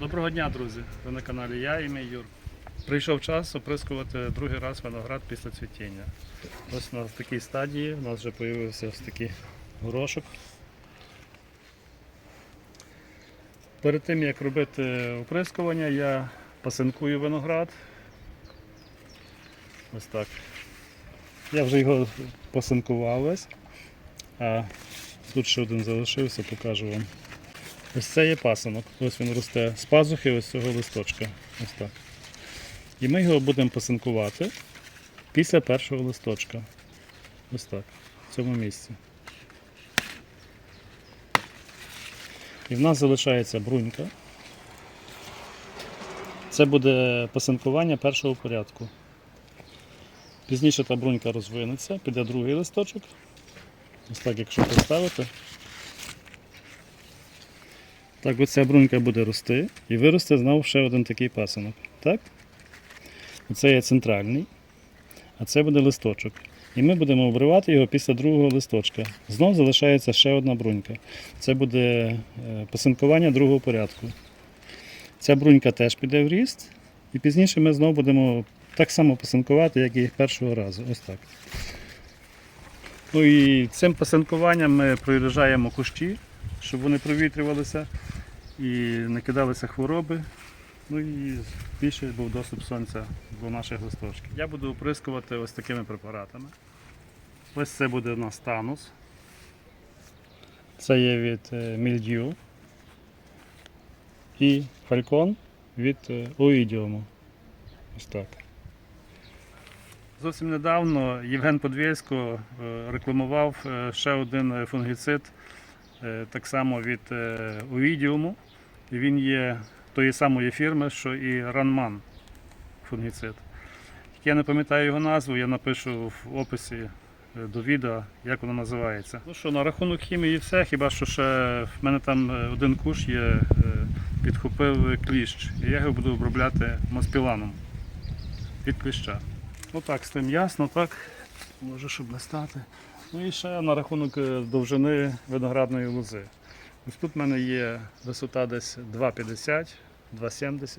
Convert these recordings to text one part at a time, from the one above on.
Доброго дня, друзі! Ви на каналі Я і мій Юр. Прийшов час оприскувати другий раз виноград після цвітіння. Ось на такій стадії у нас вже з'явився ось такий горошок. Перед тим як робити оприскування, я пасинкую виноград. Ось так. Я вже його посинкував весь, а тут ще один залишився, покажу вам. Ось це є пасинок. Ось він росте з пазухи ось цього листочка. Ось так. І ми його будемо пасинкувати після першого листочка. Ось так. В цьому місці. І в нас залишається брунька. Це буде пасинкування першого порядку. Пізніше та брунька розвинеться, піде другий листочок. Ось так, якщо поставити. Так, оця брунька буде рости і виросте знову ще один такий пасинок. Так? Оце є центральний, а це буде листочок. І ми будемо обривати його після другого листочка. Знов залишається ще одна брунька. Це буде е, пасинкування другого порядку. Ця брунька теж піде в ріст, і пізніше ми знову будемо так само пасинкувати, як і першого разу. Ось так. Ну і цим пасинкуванням ми проїжджаємо кущі, щоб вони провітрювалися і не кидалися хвороби. Ну і більше був доступ сонця до наших листочків. Я буду оприскувати ось такими препаратами. Ось це буде у нас танус. Це є від е, мільдю. І фалькон від е, оїдіуму. Ось так. Зовсім недавно Євген Подвєсько е, рекламував е, ще один е, фунгіцид, е, так само від е, Оїдіуму. Він є тої самої фірми, що і Ранман фунгіцид. Я не пам'ятаю його назву, я напишу в описі е, до відео, як воно називається. Ну що, на рахунок хімії все, хіба що ще в мене там е, один куш є, е, підхопив кліщ. І я його буду обробляти моспіланом від кліща. Ну так, з тим ясно, так. Може, щоб не стати. Ну і ще на рахунок довжини виноградної лози. Ось тут в мене є висота десь 2,50, 2,70.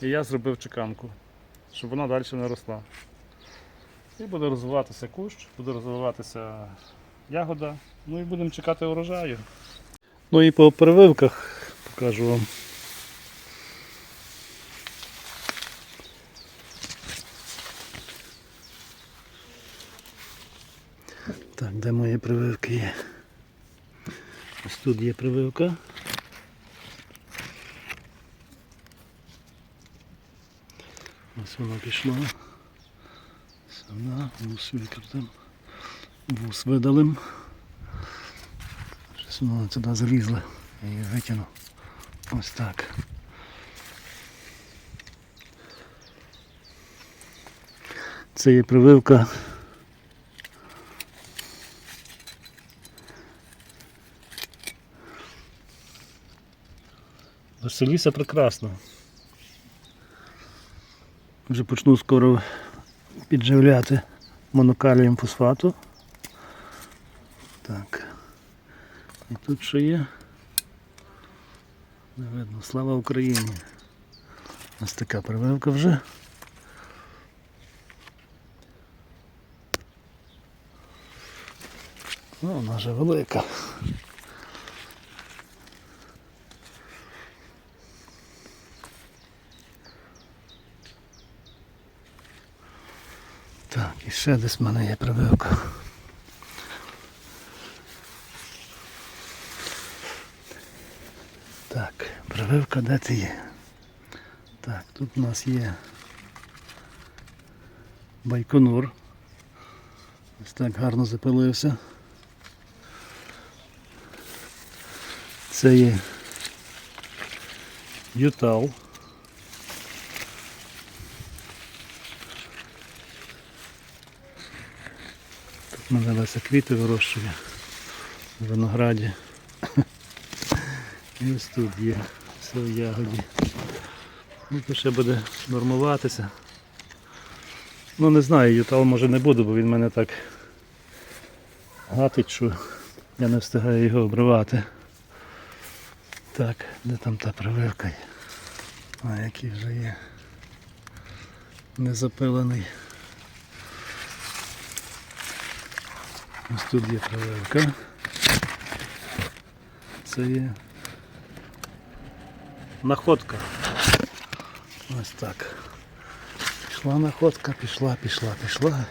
І я зробив чеканку, щоб вона далі не росла. І буде розвиватися кущ, буде розвиватися ягода. Ну і будемо чекати урожаю. Ну і по прививках покажу вам. Так, де мої прививки є? Тут є прививка. Ось воно пішло. Сюди, вус викрутим. Вус видалим. Щось воно туди залізло. Я її витягну. Ось так. Це є прививка Василіса прекрасно. Вже почну скоро підживляти монокалієм фосфату. Так. І тут що є? Не видно. Слава Україні. Ось така прививка вже. Ну, вона вже велика. Так, і ще десь в мене є прививка. Так, прививка де ти є? Так, тут у нас є байконур. Ось так гарно запилився. Це є ютал. Мене Леся квіти вирощує в винограді. І ось тут є все в ягоді. Ну, то ще буде нормуватися. Ну не знаю, ютал може не буду, бо він мене так гатить, що я не встигаю його обривати. Так, де там та прививка? А який вже є незапилений. Ось тут є проливка. Це є находка. Ось так. Пішла находка, пішла, пішла, пішла.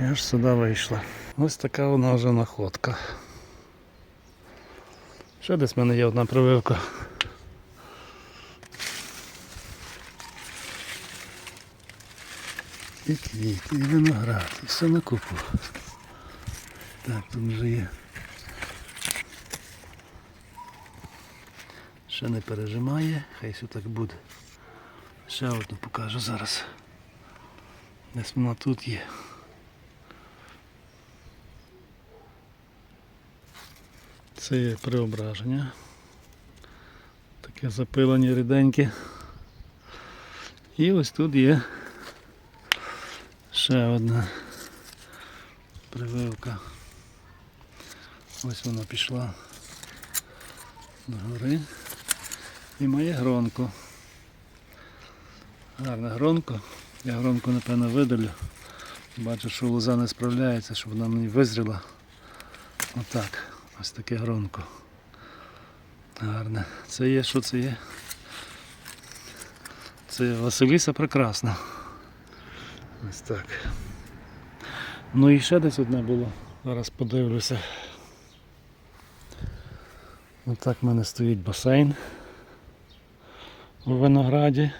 І аж сюди вийшла. Ось така вона вже находка. Ще десь в мене є одна прививка. І квіти, і виноград, і все на купу. Так, тут вже є. Ще не пережимає, хай все так буде. Ще одну покажу зараз. Десь вона тут є. Це є преображення. Таке запилення ріденьке. І ось тут є ще одна прививка. Ось вона пішла до гори і має гронку. Гарне гронко. Я гронку напевно видалю. Бачу, що лоза не справляється, щоб вона мені визріла. Отак. Ось таке гронко. Гарне. Це є, що це є? Це Василіса прекрасна. Ось так. Ну і ще десь одне було. Зараз подивлюся. Ось так в мене стоїть басейн у винограді.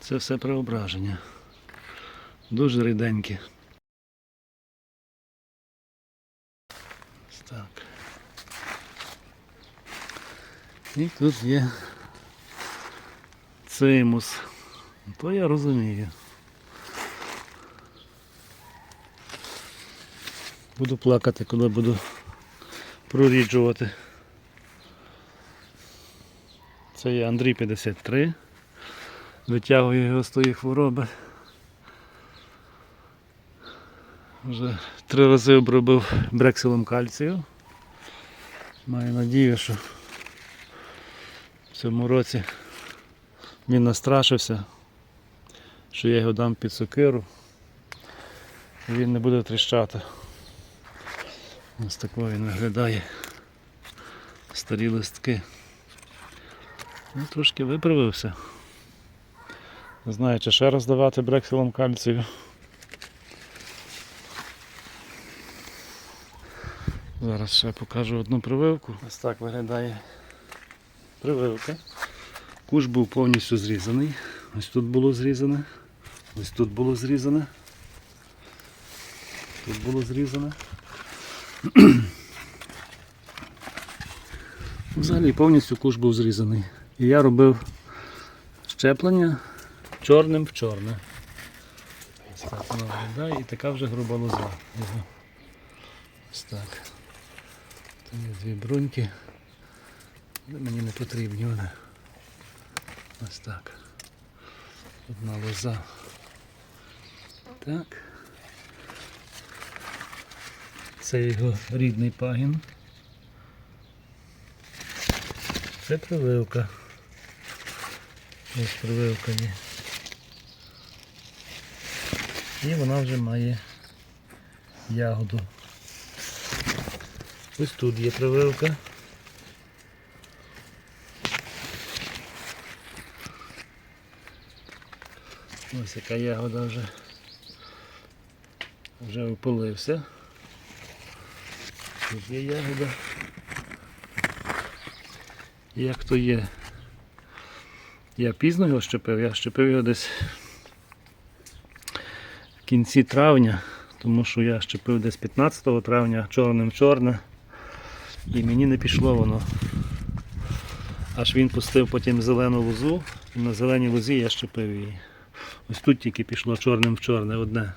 Це все преображення. Дуже ріденьке. Так. І тут є цимус. То я розумію. Буду плакати, коли буду проріджувати. Це є Андрій 53. Витягую його з тої хвороби. Вже три рази обробив брексилом кальцію. Маю надію, що в цьому році він настрашився, що я його дам під сокиру і він не буде тріщати. Ось такою він виглядає. Старі листки. Ну, трошки виправився. Не знаю, чи ще раз давати брексилом кальцію. Зараз ще покажу одну прививку. Ось так виглядає прививка. Куш був повністю зрізаний. Ось тут було зрізане. Ось тут було зрізане. Тут було зрізане. Взагалі повністю куш був зрізаний. І я робив щеплення чорним в чорне. І така вже груба лоза. Ось так. Там є дві бруньки. Мені не потрібні вони. Ось так. Одна лоза. Так. Це його рідний пагін. Це прививка. Ось прививка є. І вона вже має ягоду. Ось тут є прививка. Ось яка ягода вже вже опилився. Є ягода. Як то є? Я пізно його щепив, я щепив його десь в кінці травня, тому що я щепив десь 15 травня чорним чорне. І мені не пішло воно. Аж він пустив потім зелену лозу, і на зеленій лозі я щепив її. Ось тут тільки пішло чорним в чорне одне.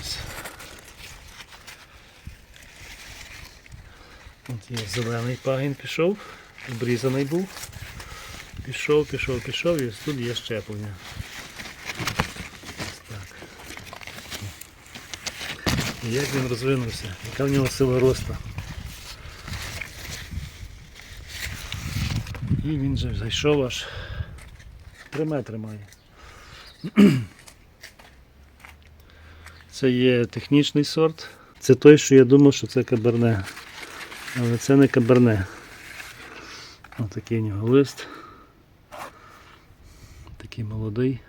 Ось. От є зелений пагін пішов, обрізаний був. Пішов, пішов, пішов і тут є щеплення. Ось так. І як він розвинувся, яка в нього сила росту. І він же зайшов аж 3 метри має. Це є технічний сорт. Це той, що я думав, що це каберне. Але це не каберне. Отакий у нього лист. Такий молодий.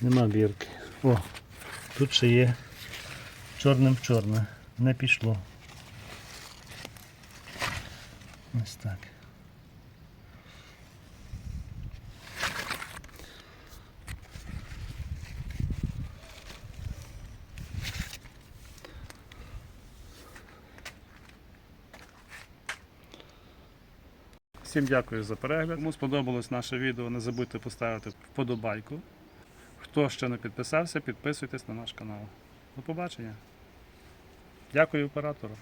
Нема бірки. О, тут ще є чорним чорне. Не пішло. Ось так. Всім дякую за перегляд. Кому сподобалось наше відео, не забудьте поставити вподобайку. Хто ще не підписався, підписуйтесь на наш канал. До побачення. Дякую оператору.